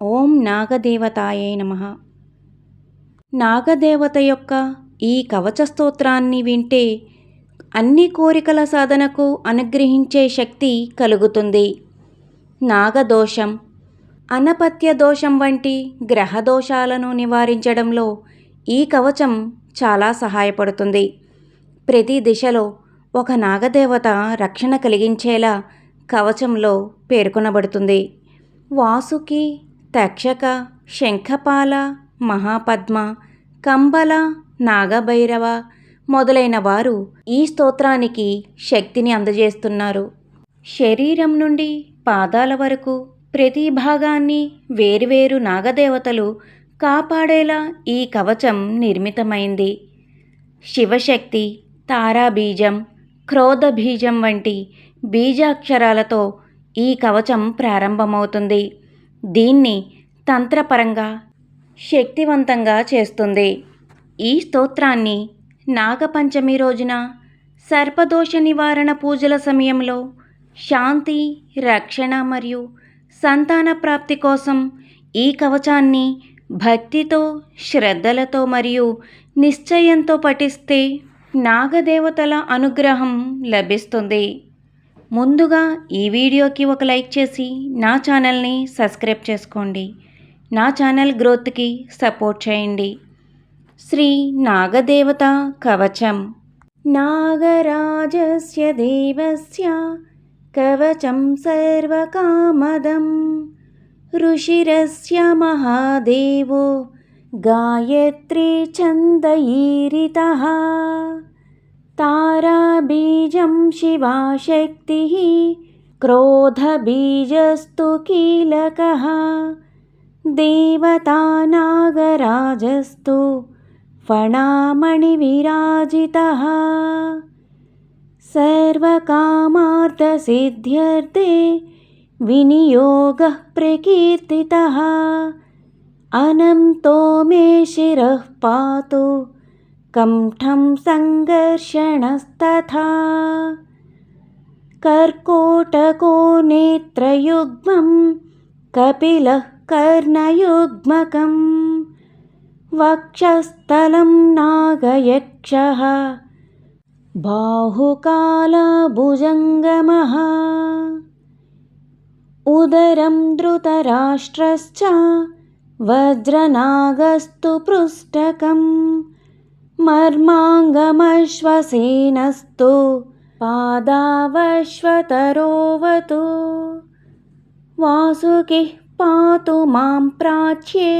ఓం నాగదేవతాయే నమ. నాగదేవత యొక్క ఈ కవచ స్తోత్రాన్ని వింటే అన్ని కోరికల సాధనకు అనుగ్రహించే శక్తి కలుగుతుంది. నాగదోషం అనపత్య దోషం వంటి గ్రహ దోషాలను నివారించడంలో ఈ కవచం చాలా సహాయపడుతుంది. ప్రతి దిశలో ఒక నాగదేవత రక్షణ కలిగించేలా కవచంలో పేర్కొనబడుతుంది. వాసుకి తక్షక శంఖపాల మహాపద్మ కంబల నాగభైరవ మొదలైన వారు ఈ స్తోత్రానికి శక్తిని అందజేస్తున్నారు. శరీరం నుండి పాదాల వరకు ప్రతి భాగాన్ని వేరువేరు నాగదేవతలు కాపాడేలా ఈ కవచం నిర్మితమైంది. శివశక్తి తారాబీజం క్రోధబీజం వంటి బీజాక్షరాలతో ఈ కవచం ప్రారంభమవుతుంది. దీన్ని తంత్రపరంగా శక్తివంతంగా చేస్తుంది. ఈ స్తోత్రాన్ని నాగపంచమి రోజున సర్పదోష నివారణ పూజల సమయంలో శాంతి రక్షణ మరియు సంతాన ప్రాప్తి కోసం ఈ కవచాన్ని భక్తితో శ్రద్ధలతో మరియు నిశ్చయంతో పఠిస్తే నాగదేవతల అనుగ్రహం లభిస్తుంది. ముందుగా ఈ వీడియోకి ఒక లైక్ చేసి నా ఛానల్ని సబ్స్క్రైబ్ చేసుకోండి. నా ఛానల్ గ్రోత్కి సపోర్ట్ చేయండి. శ్రీ నాగదేవత కవచం. నాగరాజస్య దేవస్య కవచం సర్వకామదం. ఋషిరస్య మహాదేవో గాయత్రీ చందయీరితः ताराबीजं शिवाशक्तिः क्रोधबीजस्तु कीलकः। देवतानागराजस्तु फणामणिविराजितः। सर्वकामार्थसिद्ध्यर्थे विनियोगः प्रकीर्तितः। अनन्तो मे शिरः पातु कण्ठं सङ्घर्षणस्तथा। कर्कोटको नेत्रयुग्मं कपिलः कर्णयुग्मकं। वक्षस्थलं नागयक्षः। बाहुकालभुजङ्गमः। उदरं धृतराष्ट्रश्च वज्रनागस्तु पृष्ठकम् मर्माङ्गमश्वसेनस्तु पादावश्वतरोवतु। वासुकिः पातु मां प्राच्ये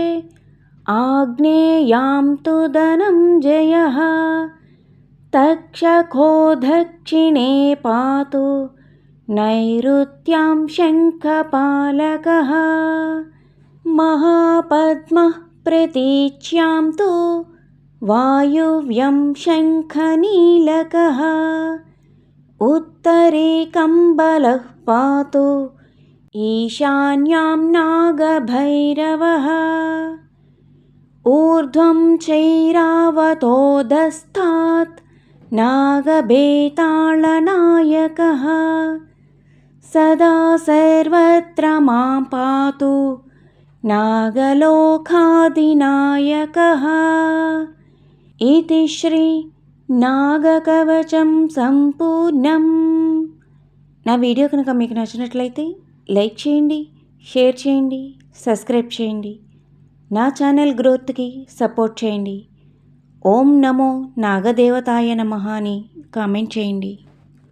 आग्नेयां तु धनञ्जयः तक्षको दक्षिणे पातु नैऋत्यां शङ्खपालकः। महापद्मः प्रतीच्यां तु वायुव्यं शङ्खनीलकः उत्तरे कम्बलः पातु ईशान्यां नागभैरवः। ऊर्ध्वं चैरावतोदस्तात् नागभेताळनायकः सदा सर्वत्र मां पातु नागलोकादिनायकः ఇది శ్రీ నాగకవచం సంపూర్ణం నా వీడియో కనుక మీకు నచ్చినట్లయితే లైక్ చేయండి షేర్ చేయండి సబ్స్క్రైబ్ చేయండి. నా ఛానల్ గ్రోత్కి సపోర్ట్ చేయండి. ఓం నమో నాగదేవతాయ నమ అని కామెంట్ చేయండి.